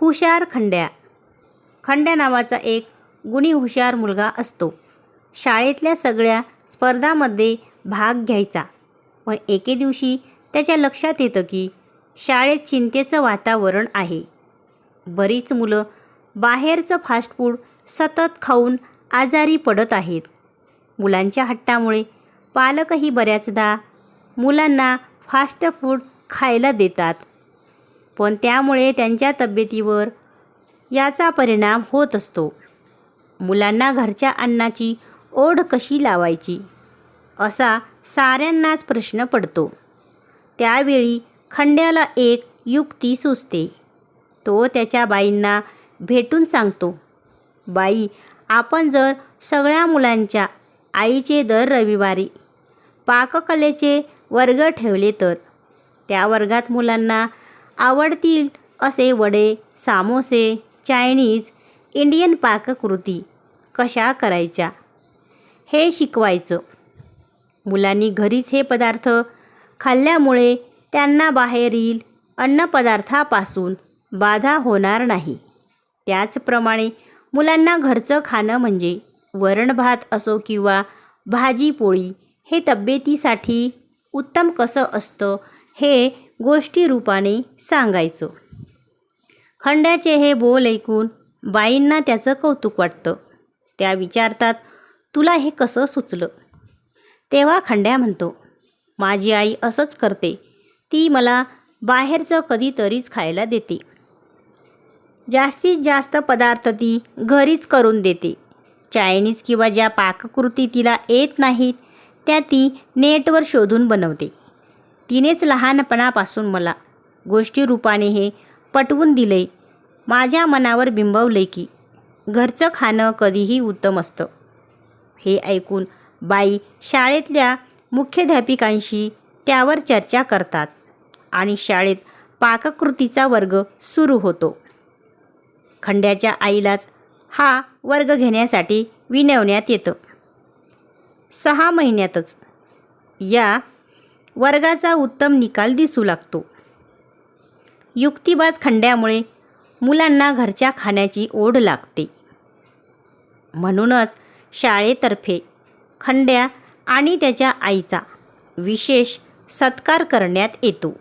हुशार खंड्या. खंड्या नावाचा एक गुणी हुशार मुलगा असतो. शाळेतल्या सगळ्या स्पर्धामध्ये भाग घ्यायचा. पण एके दिवशी त्याच्या लक्षात येतं की शाळेत चिंतेचं वातावरण आहे. बरीच मुलं बाहेरचं फास्ट फूड सतत खाऊन आजारी पडत आहेत. मुलांच्या हट्टामुळे पालकही बऱ्याचदा मुलांना फास्ट फूड खायला देतात. पण त्यामुळे त्यांच्या तब्येतीवर याचा परिणाम होत असतो. मुलांना घरच्या अन्नाची ओढ कशी लावायची? असा साऱ्यांनाच प्रश्न पडतो. त्यावेळी खंड्याला एक युक्ती सुचते. तो त्याच्या बाईंना भेटून सांगतो बाई आपण जर सगळ्या मुलांच्या आईचे दर रविवारी पाककलेचे वर्ग ठेवले तर? त्या वर्गात मुलांना आवडतील असे वडे सामोसे चायनीज इंडियन पाककृती कशा करायच्या? हे शिकवायचं. मुलांनी घरीच हे पदार्थ खाल्ल्यामुळे त्यांना बाहेरील अन्नपदार्थापासून बाधा होणार नाही. त्याचप्रमाणे मुलांना घरचं खाणं म्हणजे वरण भात असो किंवा भाजी पोळी हे तब्येतीसाठी उत्तम कसं असतं हे गोष्टी रूपाने सांगायचं. खंड्याचे हे बोल ऐकून बाईंना त्याचं कौतुक वाटतं. त्या विचारतात तुला हे कसं सुचलं? तेव्हा खंड्या म्हणतो माझी आई असंच करते. ती मला बाहेरचं कधीतरीच खायला देते. जास्तीत जास्त पदार्थ ती घरीच करून देते. चायनीज किंवा ज्या पाककृती तिला येत नाहीत त्या ती नेटवर शोधून बनवते. तिनेच लहानपणापासून मला गोष्टी रूपाने हे पटवून दिले. माझ्या मनावर बिंबवले की घरचं खाणं कधीही उत्तम असतं. हे ऐकून बाई शाळेतल्या मुख्याध्यापिकांशी त्यावर चर्चा करतात आणि शाळेत पाककृतीचा वर्ग सुरू होतो. खंड्याच्या आईलाच हा वर्ग घेण्यासाठी विनवण्यात येतं. सहा महिन्यातच या वर्गाचा उत्तम निकाल दिसू लागतो. युक्तिबाज खंड्यामुळे मुलांना घरच्या खाण्याची ओढ लागते. म्हणूनच शाळेतर्फे खंड्या आणि त्याच्या आईचा विशेष सत्कार करण्यात येतो.